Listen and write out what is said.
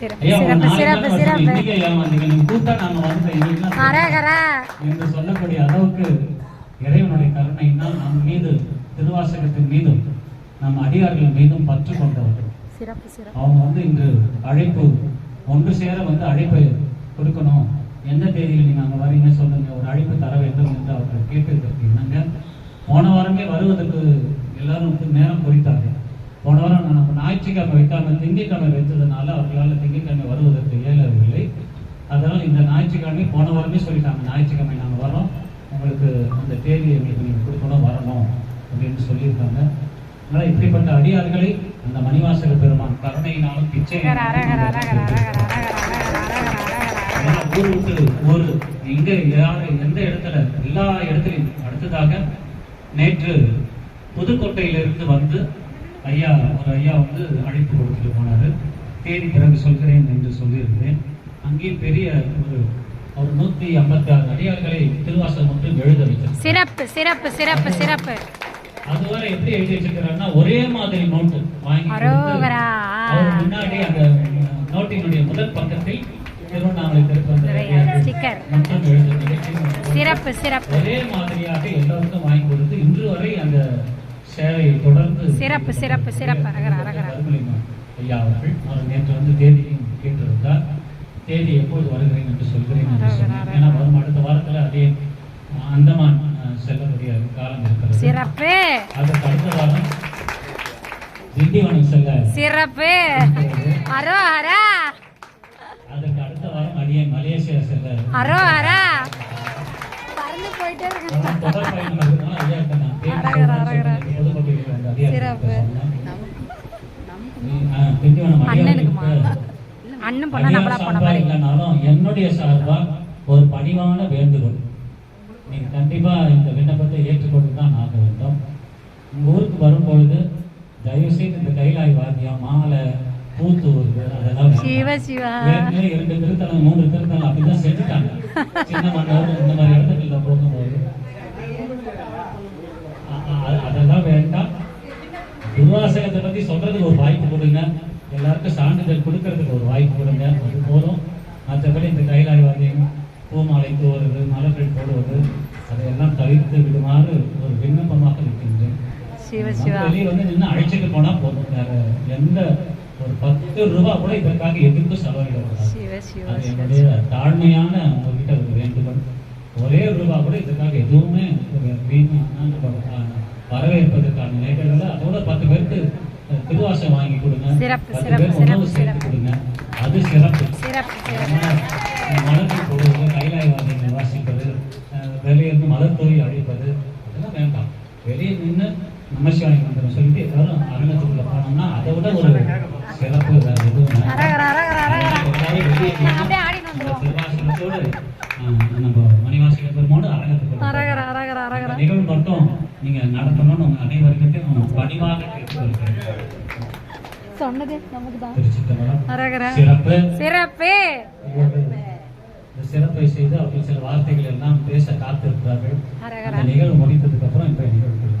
சிறப்பு சிறப்பு சிறப்பு கூப்பிட்டா நாங்க என்று சொல்லக்கூடிய அளவுக்கு இறைவனுடைய கருணையினால் நம் மீது திருவாசகத்தின் மீதும் நம் அடியார்கள் மீதும் பற்று கொண்டவர்கள். அவங்க வந்து இன்று அழைப்பு ஒன்று சேர வந்து அழைப்பை கொடுக்கணும். எந்த தேதியில் நீங்க அங்க வரீங்க சொல்லுங்க. ஒரு அழைப்பு தர வேண்டும் என்று அவர்கள் கேட்டிருக்கிறது என்னங்க? போன வாரமே வருவதற்கு எல்லாரும் நேரம் குறித்தார்கள் ஞாயிற்றுக்கிழமை வைக்காமல் திங்கட்கிழமை வைத்ததுனால அவர்களால் திங்கட்கிழமை வருவதற்கு இயலவில்லை. அதனால் இந்த ஞாயிற்றுக்கிழமை போன வாரமே சொல்லிட்டாங்க ஞாயிற்றுக்கிழமை நாங்கள் வரோம் உங்களுக்கு அந்த தேதி எங்களுக்கு நீங்கள் கொடுக்கணும் வரணும் அப்படின்னு சொல்லியிருக்காங்க. அதனால் இப்படிப்பட்ட அடியார்களை அந்த மணிவாசக பெருமான் கருணையினாலும் பிச்சை ஊர் விட்டு ஊர் எங்கே யாரு எந்த இடத்துல எல்லா இடத்துலையும் அடுத்ததாக நேற்று புதுக்கோட்டையிலிருந்து வந்து ஐயா ஒரு ஐயா வந்து அழைப்பு கொடுத்துட்டு போனாரு. தேதி பிறகு சொல்கிறேன் என்று சொல்லியிருந்தேன் அங்கே பெரிய ஒரு ஒரு நூத்தி ஐம்பத்தி ஆறு அடியார்களை திருவாசகம் மட்டும் எழுத வைத்தார் சிறப்பு சிறப்பு சிறப்பு சிறப்பு. அதுவரை எப்படி எழுதி வச்சிருக்கிறாருன்னா ஒரே மாதிரி நோட்டு வாங்கி அவர் முன்னாடி அந்த நோட்டினுடைய முதல் பக்கத்தில் திருவண்ணாமலை நிகழ்ச்சி சிறப்பு சிறப்பு. ஒரே மாதிரியாக எல்லாருக்கும் வாங்கி கொடுத்து இன்று வரை அந்த சேவையை தொடர்ந்து சிறப்பு சிறப்பு சிறப்பு. அரகர அரகர ஐயா அவர்கள். அவர் நேற்று வந்து தேதியும் கேட்டிருந்தார். தேதி எப்போது வருகிறேன் என்று சொல்கிறேன் ஏன்னா வரும் அடுத்த வாரத்தில் அதே அந்தமான் செல்லக்கூடிய காலம் இருக்கிறது. சிறப்பு. அதற்கு அடுத்த வாரம் திண்டிவனம் செல்ல சிறப்பு. அரோஹரா. அதற்கு அடுத்த வாரம் அடியே மலேசியா செல்ல அரோஹரா. பறந்து போயிட்டே இருக்கு சிறப்பு. அண்ணனுக்குமா? அண்ணன் நம்மளா போன மாதிரி என்னுடைய சார்பா ஒரு பணிவான வேண்டுகோள். நீங்க கண்டிப்பா இந்த விண்ணப்பத்தை ஏற்றுக்கொண்டு தான் ஆக வேண்டும். உங்க ஊருக்கு வரும்பொழுது தயவு செய்து இந்த கைலாய் வாத்தியம் மாலை பூத்து வருது அதெல்லாம் இரண்டு திருத்தலம் மூன்று திருத்தலம் அப்படிதான் செஞ்சுட்டாங்க. சின்ன மண்டபம் இந்த மாதிரி இடத்துல போகும்போது அ- அ- அதெல்லாம் வேண்டாம் துர்வாசகத்தை பத்தி சொல்றதுக்கு ஒரு வாய்ப்பு கொடுங்க. எல்லாருக்கும் சான்றிதழ் கொடுக்கறதுக்கு ஒரு வாய்ப்பு கொடுங்க. அது போதும். மற்றபடி இந்த கைலாய் வாரியம் பூமாலை தூவுறது மலர்கள் போடுவது அதையெல்லாம் தவிர்த்து விடுமாறு ஒரு விண்ணப்பமாக இருக்கின்றேன். வெளியே வந்து நின்று அழைச்சிட்டு போனா போதும். வேற எந்த ஒரு பத்து ரூபாய் கூட இதற்காக எதுக்கும் செலவிடக்கூடாது அது என்னுடைய தாழ்மையான உங்ககிட்ட ஒரு வேண்டுகோள். ஒரே ரூபா கூட இதுக்காக எதுவுமே ஒரு வீணா நம்ம, ஆ, வரவேற்பதற்கான நிலைகள்ல அதோட பத்து பேருக்கு அஹ், திருவாசகம் வாங்கி கொடுங்க. பத்து பேருக்கு உணவு சேர்த்து. கொடுங்க. அது சிறப்பு. மலர்கள் போடுவது கைலாய் வாதியங்கள் வாசிப்பது அஹ், வெளியே இருந்து மலர் தொழில் அழிப்பது அதெல்லாம் வேண்டாம். வெளியே நின்று நமசிவாய மந்திரம் சொல்லிட்டு எல்லாரும் அரங்கத்துக்குள்ள போனோம்னா அதை விட ஒரு சிறப்பு எதுவும் நம்ம பெருமோடு அரகர அரகர அரகர நிகழ்வு மட்டும் நீங்க நடத்தணும்னு உங்க அனைவருக்கிட்டையும் பணிவாக கேட்டுக்கொள்கிறேன். சொன்னது நமக்கு தான் சிறப்பு. சிறப்பு. இந்த சிறப்பை செய்து அவர்கள் சில வார்த்தைகள் எல்லாம் பேச காத்திருக்கிறார்கள். நிகழ்வு முடித்ததுக்கு அப்புறம் இப்ப நிகழ்வு.